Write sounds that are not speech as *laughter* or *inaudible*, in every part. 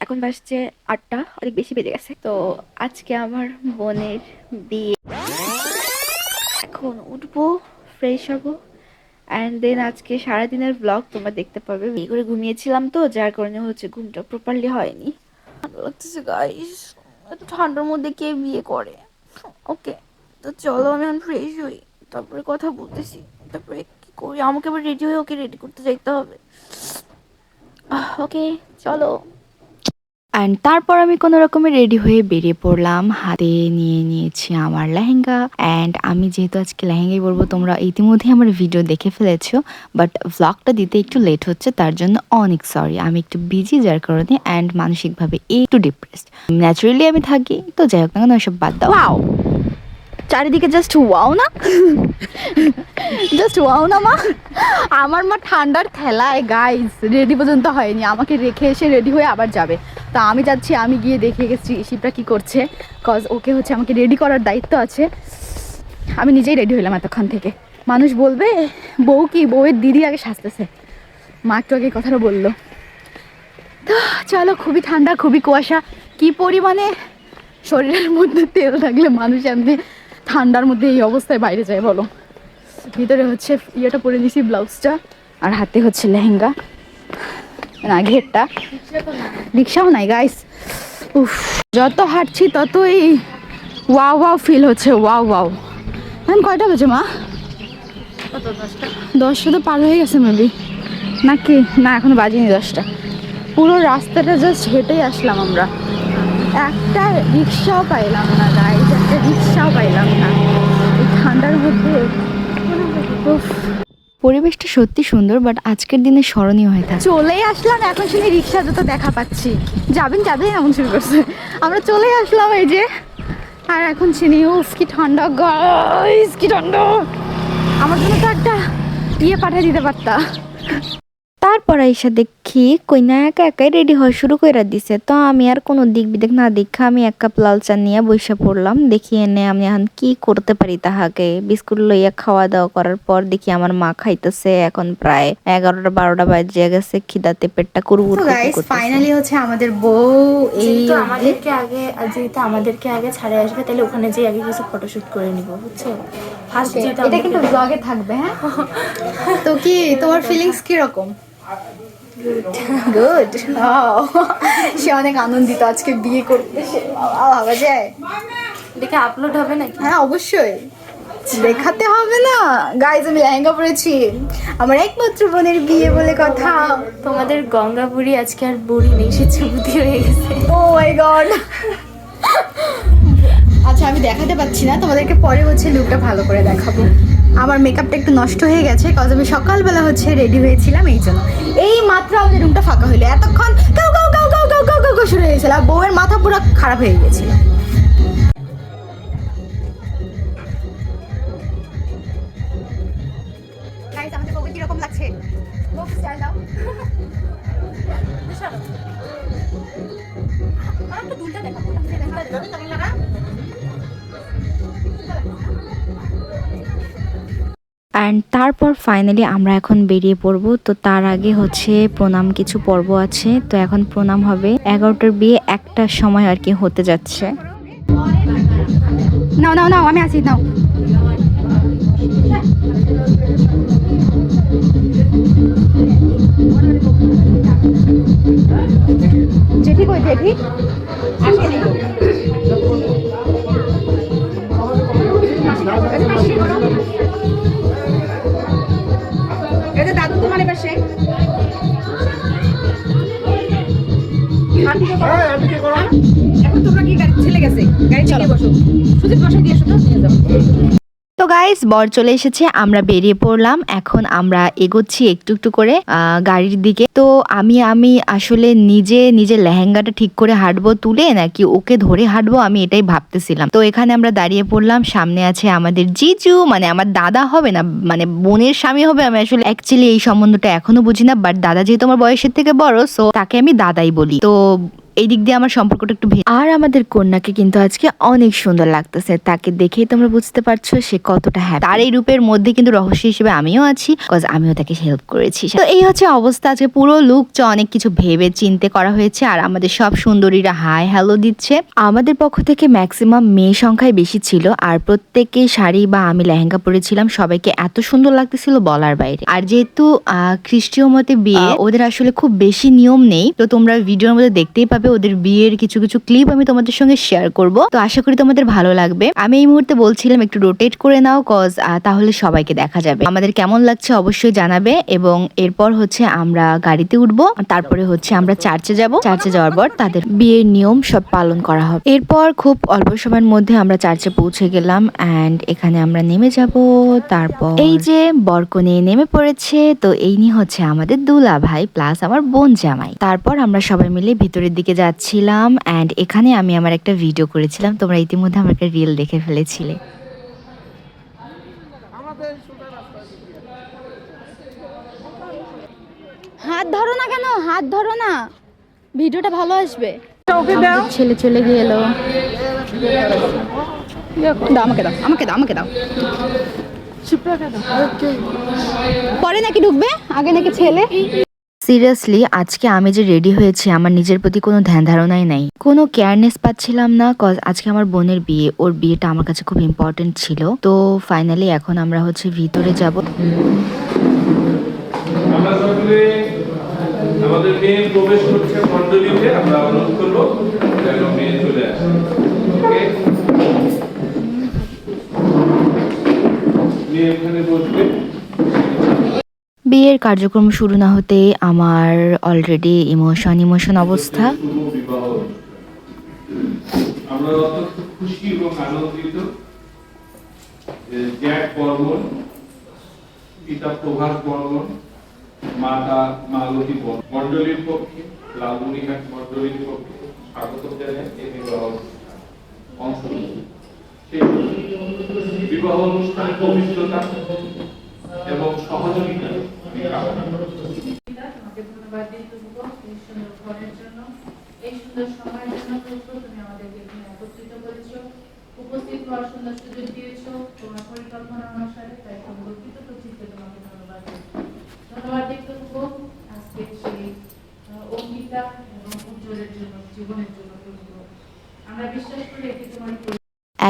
এখন বাজছে আটটা, অনেক বেশি বেজে গেছে। তো আজকে আমার বোনের বিয়ে। এখন উঠবো ফ্রেশ হব। অ্যান্ড দেন আজকে সারাদিনের ব্লগ তোমরা দেখতে পাবে বিয়ে করে ঘুমিয়েছিলাম তো, যার কারণে হচ্ছে ঘুমটা প্রপারলি হয়নি। ভালো লাগতেছে গাইস এত ঠান্ডার মধ্যে কে বিয়ে করে? ওকে তো চলো আমি এখন ফ্রেশ হই। তারপরে কথা বলতেছি। তারপরে কি করি? আমাকে আবার রেডি হয়ে ওকে রেডি করতে যেতে হবে। ওকে চলো। অ্যান্ড তারপর আমি কোনো রকমে রেডি হয়ে বেরিয়ে পড়লাম। হাতে নিয়ে নিয়েছি আমার লেহেঙ্গা। অ্যান্ড আমি যেহেতু আজকে লেহেঙ্গাই বলব তোমরা ইতিমধ্যেই আমার ভিডিও দেখে ফেলেছো। বাট ভ্লগটা দিতে একটু লেট হচ্ছে, তার জন্য অনেক সরি আমি একটু বিজি যার কারণে অ্যান্ড মানসিকভাবে একটু ডিপ্রেসড ন্যাচারালি আমি থাকি, তো যাই হোক না কেন, ওইসব বাদ দাও। চারিদিকে জাস্ট ওয়াও না? জাস্ট ওয়াও না মা? আমার মা ঠান্ডার খেলায় গাইস রেডি পর্যন্ত হয়নি। আমাকে রেখে এসে রেডি হয়ে আবার যাবে। তা আমি যাচ্ছি, আমি গিয়ে দেখে গেছি শিবরা কী করছে। কজ ওকে হচ্ছে আমাকে রেডি করার দায়িত্ব আছে। আমি নিজেই রেডি হইলাম এতক্ষণ থেকে। মানুষ বলবে, বউ কি? বউয়ের দিদি আগে সাজতেছে। মা একটু আগে কথাটা বলল। তো চলো, খুবই ঠান্ডা, খুবই কুয়াশা। কি পরিমাণে শরীরের মধ্যে তেল থাকলে মানুষ এমনি ঠান্ডার মধ্যে এই অবস্থায় বাইরে যায়, বলো। ভিতরে হচ্ছে ইয়েটা পরে নিছি, ব্লাউজটা, আর হাতে হচ্ছে লেহেঙ্গা, না, ঘেরটা। রিক্সাও নাই গাইস উফ, যত হাঁটছি ততই ওয়াও ওয়াও ফিল হচ্ছে, ওয়াও ওয়াও। এখন কয়টা বাজে, মা? দশটা তো পার হয়ে গেছে মেবি নাকি? না, এখনও বাজিনি দশটা। পুরো রাস্তাটা জাস্ট হেঁটেই আসলাম আমরা। একটা রিক্সাও পাইলাম না গাইজ একটা রিক্সাও পাইলাম না। এই ঠান্ডার মধ্যে পরিবেশটা সত্যি সুন্দর বাট আজকের দিনে স্মরণীয় হয়ে থাকে। চলেই আসলাম এখন শুনে রিক্সা যত দেখা পাচ্ছি। যাবেন যাবেন এমন শুরু করছে। আমরা চলেই আসলাম এই যে। আর এখন চিনি উফ কি ঠান্ডা গাইস কি ঠান্ডা। আমার জন্য তো একটা ইয়ে পাঠিয়ে দিতে পারতা। তারপর এসে দেখি কইনা একা একাই রেডি হওয়া শুরু করে দিছে। তো আমি আর কোনো দিক বিদিক না দেখা আমি এক কাপ লাল চা নিয়ে বসে পড়লাম। দেখি এনে আমি এখন কি করতে পারি তাহাকে। বিস্কুট লইয়া খাওয়া দাওয়া করার পর দেখি আমার মা খাইতেছে। এখন প্রায় এগারোটা বারোটা বাজে গেছে। খিদাতে পেটটা কুরকুর ফাইনালি হচ্ছে আমাদের বউ এই আমাদেরকে আগে যেহেতু আমাদেরকে আগে ছাড়ে আসবে তাহলে ওখানে যেয়ে আগে কিছু ফটোশুট করে নিব বুঝছ? ফার্স্ট এটা কিন্তু ব্লগে থাকবে হ্যাঁ? তো কি তোমার ফিলিংস কি রকম গুড *laughs* সে অনেক আনন্দিত আজকে বিয়ে করতে সে। বাবা, ভাবা যায়? দেখে আপলোড হবে নাকি? হ্যাঁ অবশ্যই। দেখাতে হবে না। গাইজ আমি লেহেঙ্গা পরেছি। আমার একমাত্র বোনের বিয়ে বলে কথা। তোমাদের গঙ্গাপুরি আজকে আর বুড়ি নেই সে চুবুতি হয়ে গেছে। ও মাই গড আচ্ছা আমি দেখাতে পাচ্ছি না। তোমাদেরকে পরে হচ্ছে লুকটা ভালো করে দেখাবো। আমার মেকআপটা একটু নষ্ট হয়ে গেছে কজ আমি সকালবেলা হচ্ছে রেডি হয়েছিলাম এই জন্য। এই মাত্র আমাদের রুমটা ফাঁকা হইল। এতক্ষণ কাউ কাউ কাউ কাউ কাউ কাউ কাউ শুরু হয়েছিল আর বউয়ের মাথা পুরো খারাপ হয়ে গেছিল। দুলটা দেখা দেখা অ্যান্ড তারপর ফাইনালি আমরা এখন বেরিয়ে পড়ব। তো তার আগে হচ্ছে প্রণাম কিছু পর্ব আছে। তো এখন প্রণাম হবে এগারোটার বিয়ে একটার সময় আর কি হতে যাচ্ছে। নাও নাও নাও, আমি আছি নাও। জেঠি কই, জেঠি? তো গাইস বর চলে এসেছে, আমরা বেরিয়ে পড়লাম। এখন আমরা এগোচ্ছি একটু একটু করে গাড়ির দিকে। তো আমি আমি আসলে নিজে নিজে লেহেঙ্গাটা ঠিক করে হাঁটবো, তুলে নাকি ওকে ধরে হাঁটবো, আমি এটাই ভাবতেছিলাম। তো এখানে আমরা দাঁড়িয়ে পড়লাম, সামনে আছে আমাদের জিজু মানে আমার দাদা হবে না মানে বোনের স্বামী হবে, আমি আসলে অ্যাকচুয়ালি এই সম্বন্ধটা এখনও বুঝি না বাট দাদা যেহেতু আমার বয়সের থেকে বড় সো তাকে আমি দাদাই বলি। তো এই দিক দিয়ে আমার সম্পর্কটা একটু। আর আমাদের কন্যাকে কিন্তু আজকে অনেক সুন্দর লাগতেছে। তাকে দেখেই তোমরা বুঝতে পারছ সে কতটা হ্যাপি তার এই রূপের মধ্যে কিন্তু রহস্য হিসেবে আমিও আছি কজ আমিও তাকে হেল্প করেছি। তো এই হচ্ছে অবস্থা। আজকে পুরো লুক চ অনেক কিছু ভেবে চিন্তে করা হয়েছে। আর আমাদের সব সুন্দরীরা হাই হ্যালো দিচ্ছে। আমাদের পক্ষ থেকে ম্যাক্সিমাম মেয়ে সংখ্যায় বেশি ছিল। আর প্রত্যেকে শাড়ি বা আমি লেহেঙ্গা পরেছিলাম। সবাইকে এত সুন্দর লাগতেছিল বলার বাইরে। আর যেহেতু আহ, খ্রিস্টীয় মতে বিয়ে ওদের আসলে খুব বেশি নিয়ম নেই। তো তোমরা ভিডিওর মধ্যে দেখতেই পাবে ওদের বিয়ের কিছু কিছু ক্লিপ আমি তোমাদের সঙ্গে শেয়ার করব। তো আশা করি তোমাদের ভালো লাগবে। আমি এই মুহূর্তে বলছিলাম, একটু রোটেট করে নাও কজ তাহলে সবাইকে দেখা যাবে। আমাদের কেমন লাগছে অবশ্যই জানাবে এবং এরপর হচ্ছে আমরা গাড়িতে উঠবো তারপরে হচ্ছে আমরা চার্চে যাব। চার্চে যাওয়ার পর তাদের বিয়ের নিয়ম সব পালন করা হবে। এরপর খুব অল্প সময়ের মধ্যে আমরা চার্চে পৌঁছে গেলাম অ্যান্ড এখানে আমরা নেমে যাব। তারপর এই যে বরকনে নেমে পড়েছে, তো এই নিয়ে হচ্ছে আমাদের দুলা ভাই প্লাস আমার বোন জামাই। তারপর আমরা সবাই মিলে ভিতরের দিকে যাচ্ছিলাম অ্যান্ড এখানে আমি আমার একটা ভিডিও করেছিলাম। তোমরা ইতিমধ্যে আমার একটা রিল দেখে ফেলেছিলে। হাত ধরো না কেন? হাত ধরো না। ভিডিওটা ভালো আসবে। ছেলে চলে গেল। দাও আমাকে দাও আমাকে দাও আমাকে দাও। পরে নাকি ঢুকবে? আগে নাকি ছেলে? সিরিয়াসলি আজকে আমি যে রেডি হয়েছি, আমার নিজের প্রতি কোনো ধ্যান ধারণাই নাই। কোনো কেয়ারনেস পাচ্ছিলাম না কজ আজকে আমার বোনের বিয়ে, ওর বিয়েটা আমার কাছে খুব ইম্পর্টেন্ট ছিল। তো ফাইনালি এখন আমরা হচ্ছে ভিতরে যাব। আমাদের মেয়ে প্রবেশ করছে মন্ডলীতে আমরা অনুরোধ করব যেন মেয়ে চলে আসে। মেয়ে এখানে বসবে। বিয়ের কার্যক্রম শুরু না হতে আমার অলরেডি ইমোশন ইমোশন অবস্থা বিবাহ বিবাহ অংশগ্রহণ সেই বিবাহ অনুষ্ঠানে পবিত্রতা এবং সহযোগিতা। এই সুন্দর ঘরের জন্য এই সুন্দর সময়ের জন্য তুমি আমাদেরকে এখানে একত্রিত করেছ উপস্থিত হওয়ার সুন্দর সুযোগ দিয়েছ পরিকল্পনা অনুসারে তাই কৃতজ্ঞ চিত্তে তোমাকে ধন্যবাদ দিই ধন্যবাদ দিই তবুও আজকে সেই আহ, অঙ্গীকার এবং উজ্জ্বলের জন্য জীবনের জন্য প্রভু আমরা বিশ্বাস করি এটি তোমার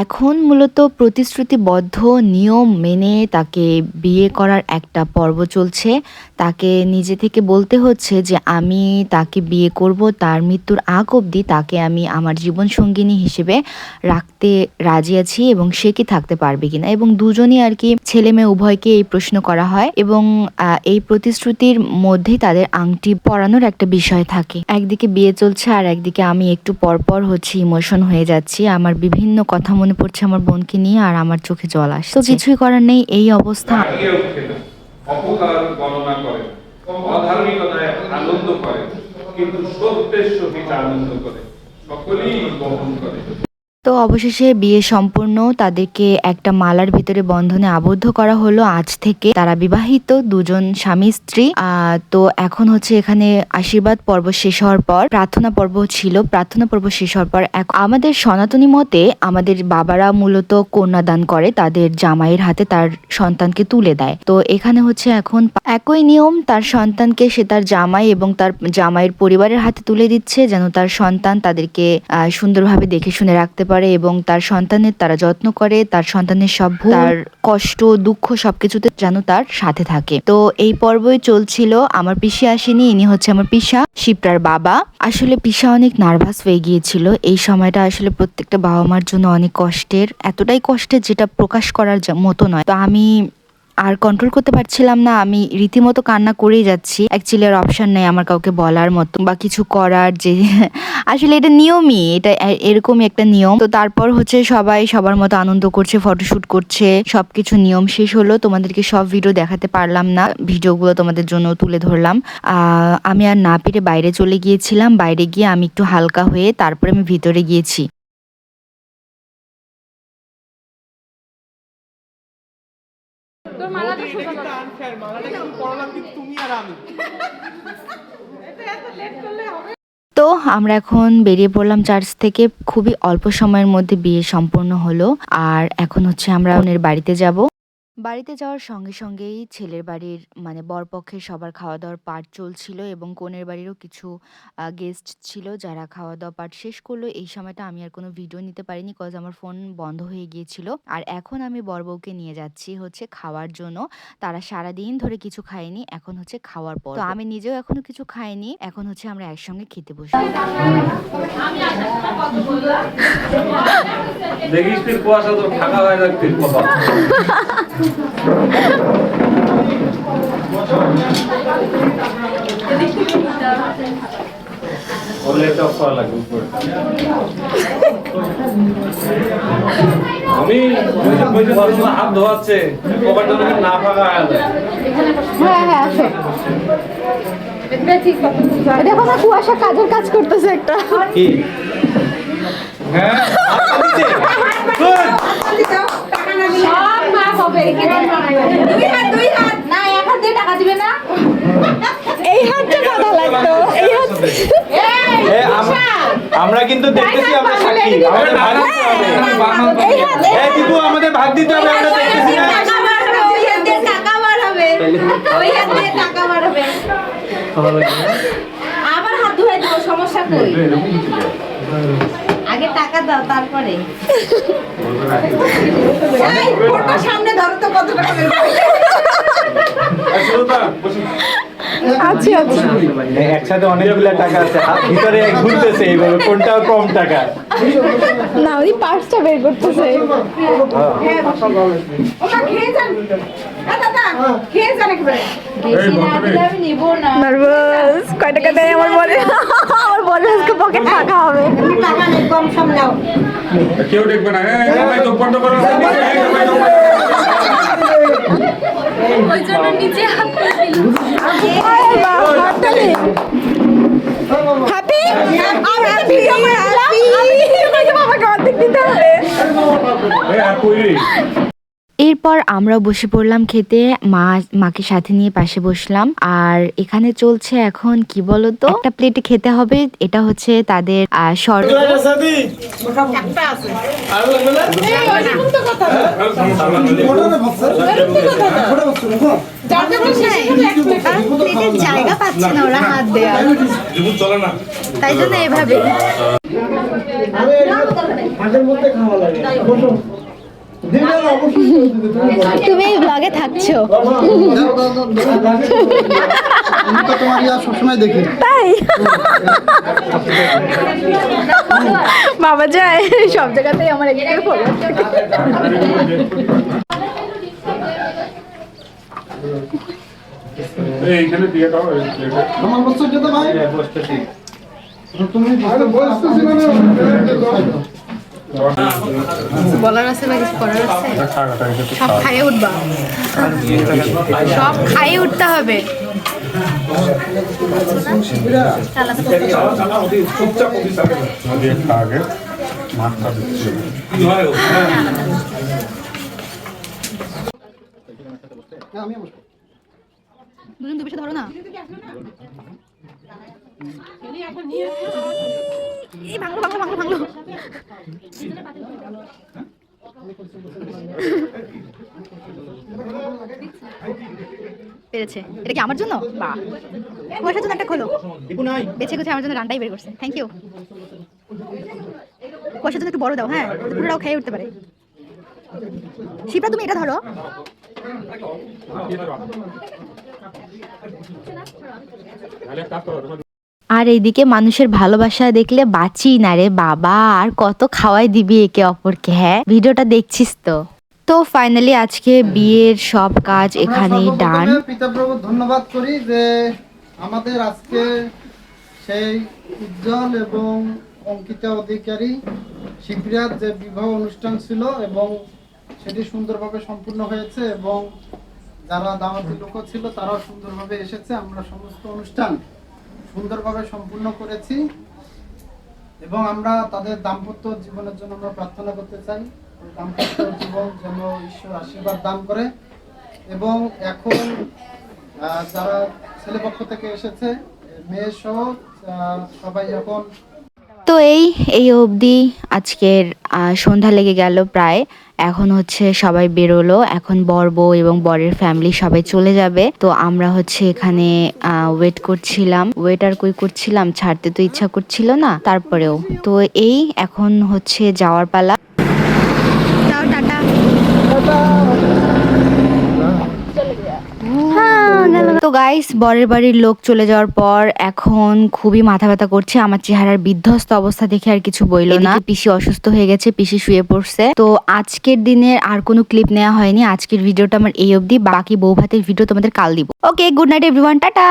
এখন মূলত প্রতিশ্রুতিবদ্ধ নিয়ম মেনে তাকে বিয়ে করার একটা পর্ব চলছে। তাকে নিজে থেকে বলতে হচ্ছে যে, আমি তাকে বিয়ে করব, তার মৃত্যুর আগ অবধি তাকে আমি আমার জীবন সঙ্গিনী হিসেবে রাখতে রাজি আছি এবং সে কি থাকতে পারবে কিনা? এবং দুজনই আর কি ছেলে মেয়ে উভয়কে এই প্রশ্ন করা হয় এবং এই প্রতিশ্রুতির মধ্যেই তাদের আংটি পরানোর একটা বিষয় থাকে। একদিকে বিয়ে চলছে আর একদিকে আমি একটু পরপর হচ্ছে ইমোশন হয়ে যাচ্ছি। আমার বিভিন্ন কথা মনে পড়ছে আমার বোনকে নিয়ে আর আমার চোখে জল আসে তো কিছুই করার নেই, এই অবস্থা। আনন্দ করে কিন্তু সত্যের সহিত আনন্দ করে সকলেই বহন করে তো অবশেষে বিয়ে সম্পূর্ণ তাদেরকে একটা মালার ভিতরে বন্ধনে আবদ্ধ করা হলো আজ থেকে। তারা বিবাহিত, দুজন স্বামী, স্ত্রী। তো এখন হচ্ছে এখানে আশীর্বাদ পর্ব শেষ হওয়ার পর, প্রার্থনা পর্ব ছিল। প্রার্থনা পর্ব শেষ হওয়ার পর আমাদের সনাতনী মতে আমাদের বাবারা মূলত কন্যাদান করে, তাদের জামাইয়ের হাতে তার সন্তানকে তুলে দেয়। তো এখানে হচ্ছে এখন একই নিয়ম, তার সন্তানকে সে তার জামাই এবং তার জামাইয়ের পরিবারের হাতে তুলে দিচ্ছে, যেন তার সন্তান তাদেরকে সুন্দরভাবে দেখে শুনে রাখতে পারে। এবং তার সন্তানের তারা যত্ন করে তার সন্তানের সব তার কষ্ট দুঃখ সবকিছুতে যেন তার সাথে থাকে। তো এই পর্বই চলছিল আমার পিসি আসেনি ইনি হচ্ছে আমার পিসা শিপ্রার বাবা। আসলে পিসা অনেক নার্ভাস হয়ে গিয়েছিল। এই সময়টা আসলে প্রত্যেকটা বাবা মার জন্য অনেক কষ্টের এতটাই কষ্টের যেটা প্রকাশ করার মতো নয়। তো আমি আর কন্ট্রোল করতে পারছিলাম না। আমি রীতিমতো কান্না করেই যাচ্ছি। অ্যাকচুয়ালি আর অপশান নেই আমার কাউকে বলার মতো বা কিছু করার যে *laughs* আসলে এটা নিয়মই। এটা এরকমই একটা নিয়ম। তো তারপর হচ্ছে সবাই সবার মতো আনন্দ করছে ফটোশুট করছে। সবকিছু নিয়ম শেষ হলো। তোমাদেরকে সব ভিডিও দেখাতে পারলাম না। ভিডিওগুলো তোমাদের জন্য তুলে ধরলাম। আমি আর না পেরে বাইরে চলে গিয়েছিলাম। বাইরে গিয়ে আমি একটু হালকা হয়ে তারপরে আমি ভিতরে গিয়েছি। তো আমরা এখন বেরিয়ে পড়লাম চার্চ থেকে খুবই অল্প সময়ের মধ্যে বিয়ে সম্পন্ন হলো। আর এখন হচ্ছে আমরা ওনের বাড়িতে যাব। বাড়িতে যাওয়ার সঙ্গে সঙ্গেই ছেলের বাড়ির মানে বরপক্ষের সবার খাওয়া দাওয়ার পার্ট চলছিল এবং কনের বাড়িরও কিছু গেস্ট ছিল যারা খাওয়া দাওয়া পার্ট শেষ করল। এই সময়টা আমি আর কোনো ভিডিও নিতে পারিনি কজ আমার ফোন বন্ধ হয়ে গিয়েছিল। আর এখন আমি বর বউকে নিয়ে যাচ্ছি হচ্ছে খাওয়ার জন্য। তারা সারা দিন ধরে কিছু খায়নি, এখন হচ্ছে খাওয়ার পর তো আমি নিজেও এখনও কিছু খাইনি, এখন হচ্ছে আমরা একসঙ্গে খেতে বসি দেখিস কুয়াশা তো ঢাকা হয়ে আমি হাত ধোয়াচ্ছে। না ফাঁকা হ্যাঁ হ্যাঁ আসো। দেখো না কুয়াশা কাজের কাজ করতেছে একটা। হ্যাঁ? সব মা হবে না এক হাত দিয়ে টাকা দিবে না। এই হাতটা বাধা লাগতো এই হাত আমরা কিন্তু দেখতেছি আমরা সাক্ষী। আমাদের ভাগ দিতে হবে। এই হাত দীপু আমাদের ভাগ দিতে হবে আমরা দেখতেছি না। আবার হাত ধুয়ে দিব সমস্যা কই? আগে টাকা দাও তারপরে সামনে ধরো তো কত টাকা। আছি আছি একসাথে অনেকগুলা টাকা আছে হাত ভিতরে ঘুরতেছে এইভাবে কোনটাও কম টাকা না ওই পার্সটা বের করতেছে নার্ভাস কয় টাকা দেয় আমার বলে আমার বলে আজকে পকেট টাকা হবে টাকা নেই কম সামলাও কেউ দেখবে না হ্যাঁ জামাই বন্ধ করো ওই জন্য নিচে হাত হ্যাপি আর হ্যাপি আমার হ্যাপি আমি অর্ধেক দিতে হবে। এই আর কই রে এরপর আমরা বসে পড়লাম খেতে মা মাকে সাথে নিয়ে পাশে বসলাম। আর এখানে চলছে এখন কি বলতো? একটা প্লেটে খেতে হবে এটা হচ্ছে তাদের আহ, জায়গা পাচ্ছে না ওরা হাত দেয়া তাই জন্য এভাবে। *laughs* তুমি এই ব্লগে থাকছো। *laughs* তাই? *laughs* বাবা যায় সব জায়গাতেই আমার একটু ফলো এইখানে দিয়ে দাও আমার বছর যেতে ভাই? তুমি না। বলার আছে বা কিছু করার আছে? সব খাইয়ে উঠবা। সব খাইয়ে উঠতে হবে। আগে মাছটা দিচ্ছি দুজন দুপাশে ধরো না। এই ভাঙলো ভাঙলো ভাঙলো ভাঙলো পেরেছে। এটা কি আমার জন্য? বাহ। কুয়াশার জন্য একটা খোলো। বেছে গুছে আমার জন্য রান্নাই বের করছে। থ্যাংক ইউ কুয়াশার জন্য একটু বড় দাও হ্যাঁ? পুরোটাও খেয়ে উঠতে পারে। শিপা তুমি এটা ধরো। তাহলে আর এইদিকে মানুষের ভালোবাসা দেখলে বাঁচি না রে বাবা আর কত খাওয়াই দিবি একে অপরকে হ্যাঁ? ভিডিওটা দেখছিস তো? তো ফাইনালি আজকে বিয়ের সব কাজ এখানেই ডান সর্বপ্রথমে পিতা প্রভু ধন্যবাদ করি যে আমাদের আজকে সেই উজ্জ্বল এবং অঙ্কিতা অধিকারী শিবরাত যে বিবাহ অনুষ্ঠান ছিল এবং সেটি সুন্দরভাবে সম্পূর্ণ হয়েছে এবং যারা দাওয়াতি লোক ছিল তারাও সুন্দরভাবে এসেছে। আমরা সমস্ত অনুষ্ঠান সুন্দরভাবে সম্পূর্ণ করেছি এবং আমরা তাদের দাম্পত্য জীবনের জন্য আমরা প্রার্থনা করতে চাই। দাম্পত্য জীবন যেন ঈশ্বর আশীর্বাদ দান করে এবং এখন যারা ছেলে পক্ষ থেকে এসেছে, মেয়ে সহ সবাই এখন তো এই এই অবধি আজকের সন্ধ্যা লেগে গেল প্রায়। এখন হচ্ছে সবাই বেরোলো। এখন বর, বউ এবং বরের ফ্যামিলি সবাই চলে যাবে। তো আমরা হচ্ছে এখানে ওয়েট করছিলাম। ওয়েট আর কই করছিলাম? ছাড়তে তো ইচ্ছা করছিল না। তারপরেও। তো এই এখন হচ্ছে যাওয়ার পালা তো গাইস বরের বাড়ির লোক চলে যাওয়ার পর এখন খুবই মাথা ব্যথা করছে। আমার চেহারার বিধ্বস্ত অবস্থা দেখে আর কিছু বইল না। পিসি অসুস্থ হয়ে গেছে পিসি শুয়ে পড়ছে। তো আজকের দিনের আর কোনো ক্লিপ নেওয়া হয়নি। আজকের ভিডিওটা আমার এই অবধি। বাকি বউ ভাতের ভিডিও তোমাদের কাল দিব। Okay good night everyone tata!